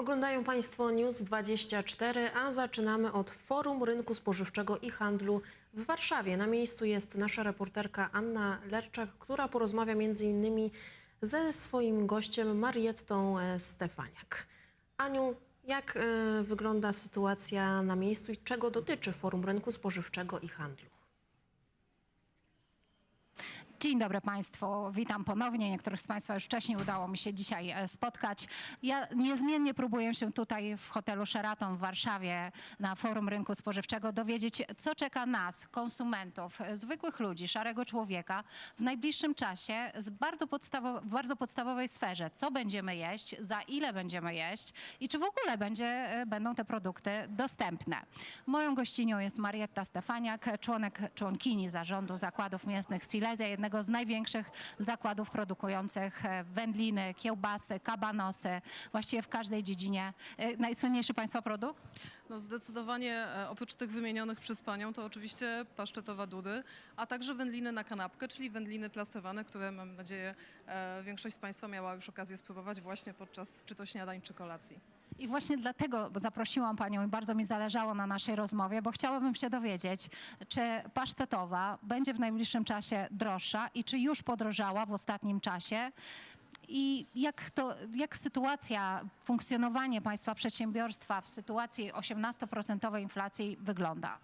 Oglądają Państwo News 24, a zaczynamy od Forum Rynku Spożywczego i Handlu w Warszawie. Na miejscu jest nasza reporterka Anna Lerczak, która porozmawia m.in. ze swoim gościem Mariettą e, Stefaniak. Aniu, jak e, wygląda sytuacja na miejscu i czego dotyczy Forum Rynku Spożywczego i Handlu? Dzień dobry Państwu, witam ponownie. Niektórych z Państwa już wcześniej udało mi się dzisiaj e, spotkać. Ja niezmiennie próbuję się tutaj w hotelu Sheraton w Warszawie na forum rynku spożywczego dowiedzieć, co czeka nas, konsumentów, e, zwykłych ludzi, szarego człowieka w najbliższym czasie z bardzo, podstawo- w bardzo podstawowej sferze. Co będziemy jeść, za ile będziemy jeść i czy w ogóle będzie, e, będą te produkty dostępne. Moją gościnią jest Marietta Stefaniak, członek, członkini zarządu zakładów mięsnych Silesia, jednego z największych zakładów produkujących e, wędliny, kiełbasy, kabanosy, właściwie w każdej dziedzinie. E, Najsłynniejszy Państwa produkt? No zdecydowanie e, oprócz tych wymienionych przez Panią to oczywiście paszczetowa dudy, a także wędliny na kanapkę, czyli wędliny plastowane, które mam nadzieję e, większość z Państwa miała już okazję spróbować właśnie podczas czy to śniadań, czy kolacji. I właśnie dlatego zaprosiłam Panią i bardzo mi zależało na naszej rozmowie, bo chciałabym się dowiedzieć, czy pasztetowa będzie w najbliższym czasie droższa i czy już podrożała w ostatnim czasie. I jak, to, jak sytuacja, funkcjonowanie Państwa przedsiębiorstwa w sytuacji 18% inflacji wygląda?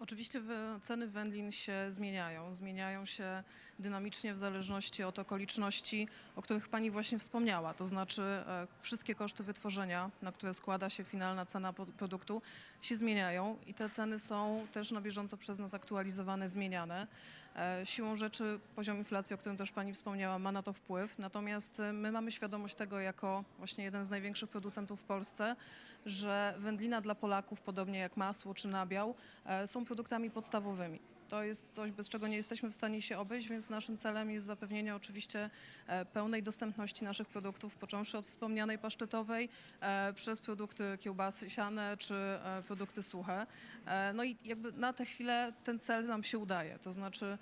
Oczywiście ceny wędlin się zmieniają. Zmieniają się dynamicznie w zależności od okoliczności, o których Pani właśnie wspomniała. To znaczy e, wszystkie koszty wytworzenia, na które składa się finalna cena produktu, się zmieniają i te ceny są też na bieżąco przez nas aktualizowane, zmieniane. E, Siłą rzeczy poziom inflacji, o którym też Pani wspomniała, ma na to wpływ. Natomiast e, my mamy świadomość tego jako właśnie jeden z największych producentów w Polsce, że wędlina dla Polaków, podobnie jak masło czy nabiał, są produktami podstawowymi. To jest coś, bez czego nie jesteśmy w stanie się obejść, więc naszym celem jest zapewnienie oczywiście e, pełnej dostępności naszych produktów, począwszy od wspomnianej pasztetowej, e, przez produkty kiełbasy siane czy e, produkty suche. No i jakby na tę chwilę ten cel nam się udaje. To znaczy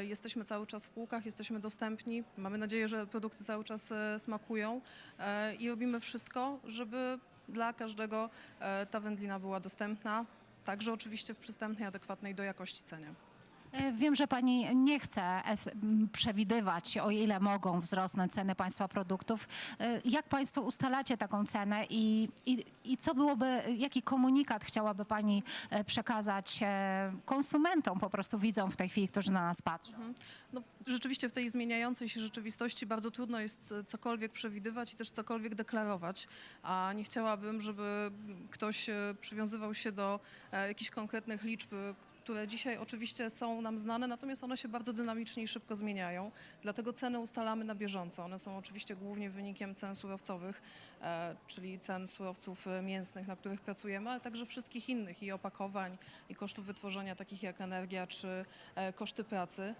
jesteśmy cały czas w półkach, jesteśmy dostępni. Mamy nadzieję, że produkty cały czas smakują i robimy wszystko, żeby dla każdego ta wędlina była dostępna. Także oczywiście w przystępnej, adekwatnej do jakości cenie. E, Wiem, że pani nie chce przewidywać, o ile mogą wzrosnąć ceny państwa produktów. E, Jak państwo ustalacie taką cenę i, i, i co byłoby, jaki komunikat chciałaby pani e, przekazać konsumentom, po prostu widzom w tej chwili, którzy na nas patrzą? No, rzeczywiście w tej zmieniającej się rzeczywistości bardzo trudno jest cokolwiek przewidywać i też cokolwiek deklarować, a nie chciałabym, żeby ktoś przywiązywał się do jakichś konkretnych liczb, które dzisiaj oczywiście są nam znane, natomiast one się bardzo dynamicznie i szybko zmieniają. Dlatego ceny ustalamy na bieżąco. One są oczywiście głównie wynikiem cen surowcowych, e, czyli cen surowców e, mięsnych, na których pracujemy, ale także wszystkich innych i opakowań, i kosztów wytworzenia, takich jak energia czy e, koszty pracy.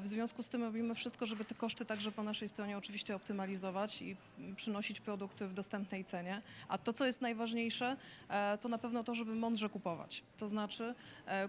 W związku z tym robimy wszystko, żeby te koszty także po naszej stronie oczywiście optymalizować i przynosić produkty w dostępnej cenie. A to, co jest najważniejsze, to na pewno to, żeby mądrze kupować. To znaczy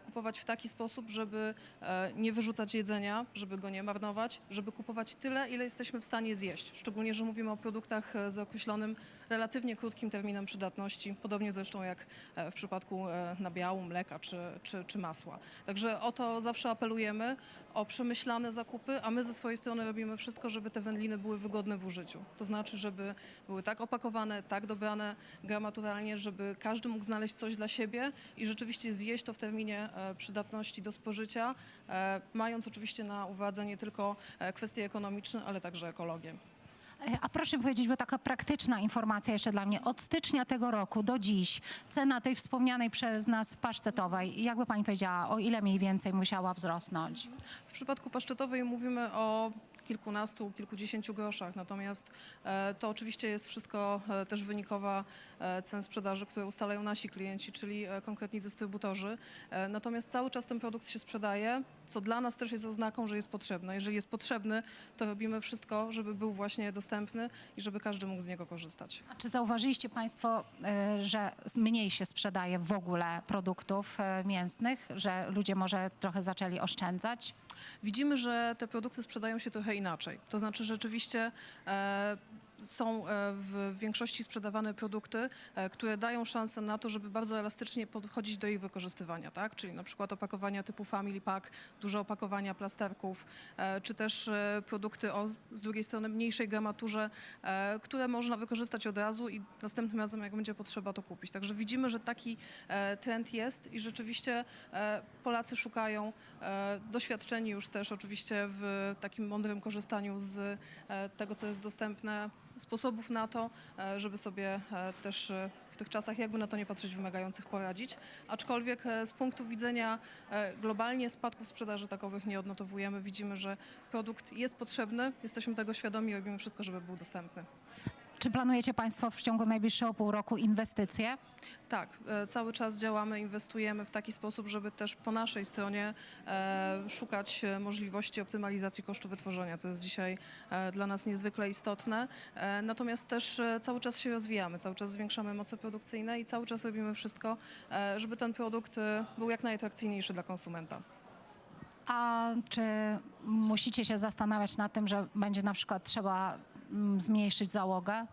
kupować w taki sposób, żeby e, nie wyrzucać jedzenia, żeby go nie marnować, żeby kupować tyle, ile jesteśmy w stanie zjeść. Szczególnie, że mówimy o produktach e, z określonym relatywnie krótkim terminem przydatności, podobnie zresztą jak e, w przypadku nabiału, mleka czy, czy, czy masła. Także o to zawsze apelujemy, o przemyślane zakupy, a my ze swojej strony robimy wszystko, żeby te wędliny były wygodne w użyciu. To znaczy, żeby były tak opakowane, tak dobrane gramaturalnie, żeby każdy mógł znaleźć coś dla siebie i rzeczywiście zjeść to w terminie e, przydatności do spożycia, e, mając oczywiście na uwadze nie tylko e, kwestie ekonomiczne, ale także ekologię. E, A proszę mi powiedzieć, bo taka praktyczna informacja jeszcze dla mnie. Od stycznia tego roku do dziś cena tej wspomnianej przez nas pasztetowej, jakby pani powiedziała, o ile mniej więcej musiała wzrosnąć? W przypadku paszczetowej mówimy o kilkunastu, kilkudziesięciu groszach, natomiast e, to oczywiście jest wszystko e, też wynikowa e, cen sprzedaży, które ustalają nasi klienci, czyli konkretni dystrybutorzy. Natomiast cały czas ten produkt się sprzedaje, co dla nas też jest oznaką, że jest potrzebny. Jeżeli jest potrzebny, to robimy wszystko, żeby był właśnie dostępny i żeby każdy mógł z niego korzystać. A czy zauważyliście Państwo, e, że mniej się sprzedaje w ogóle produktów e, mięsnych, że ludzie może trochę zaczęli oszczędzać? Widzimy, że te produkty sprzedają się trochę inaczej. To znaczy rzeczywiście e, są e, w większości sprzedawane produkty, e, które dają szansę na to, żeby bardzo elastycznie podchodzić do ich wykorzystywania, tak? Czyli na przykład opakowania typu Family Pack, duże opakowania plasterków, e, czy też produkty o z drugiej strony mniejszej gramaturze, które można wykorzystać od razu i następnym razem, jak będzie potrzeba, to kupić. Także widzimy, że taki trend jest i rzeczywiście Polacy szukają doświadczeni już też oczywiście w takim mądrym korzystaniu z tego, co jest dostępne, sposobów na to, e, żeby sobie e, też e, w tych czasach, jakby na to nie patrzeć, wymagających poradzić. Aczkolwiek z punktu widzenia globalnie spadków sprzedaży takowych nie odnotowujemy. Widzimy, że produkt jest potrzebny, jesteśmy tego świadomi, robimy wszystko, żeby był dostępny. Czy planujecie Państwo w ciągu najbliższego pół roku inwestycje? Tak, e, cały czas działamy, inwestujemy w taki sposób, żeby też po naszej stronie e, szukać e, możliwości optymalizacji kosztu wytworzenia. To jest dzisiaj e, dla nas niezwykle istotne. E, natomiast też e, cały czas się rozwijamy, cały czas zwiększamy moce produkcyjne i cały czas robimy wszystko, e, żeby ten produkt e, był jak najatrakcyjniejszy dla konsumenta. A czy musicie się zastanawiać nad tym, że będzie na przykład trzeba mm, zmniejszyć załogę?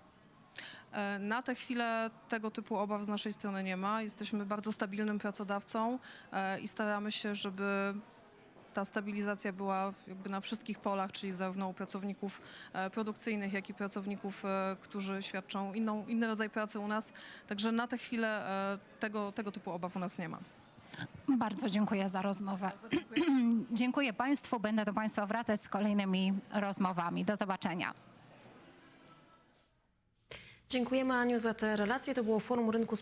E, Na tę chwilę tego typu obaw z naszej strony nie ma. Jesteśmy bardzo stabilnym pracodawcą e, i staramy się, żeby ta stabilizacja była jakby na wszystkich polach, czyli zarówno u pracowników e, produkcyjnych, jak i pracowników, e, którzy świadczą inną, inny rodzaj pracy u nas. Także na tę chwilę e, tego, tego typu obaw u nas nie ma. Bardzo dziękuję za rozmowę. dziękuję Państwu. Będę do Państwa wracać z kolejnymi rozmowami. Do zobaczenia. Dziękujemy Aniu za te relacje. To było Forum Rynku Spożywczego.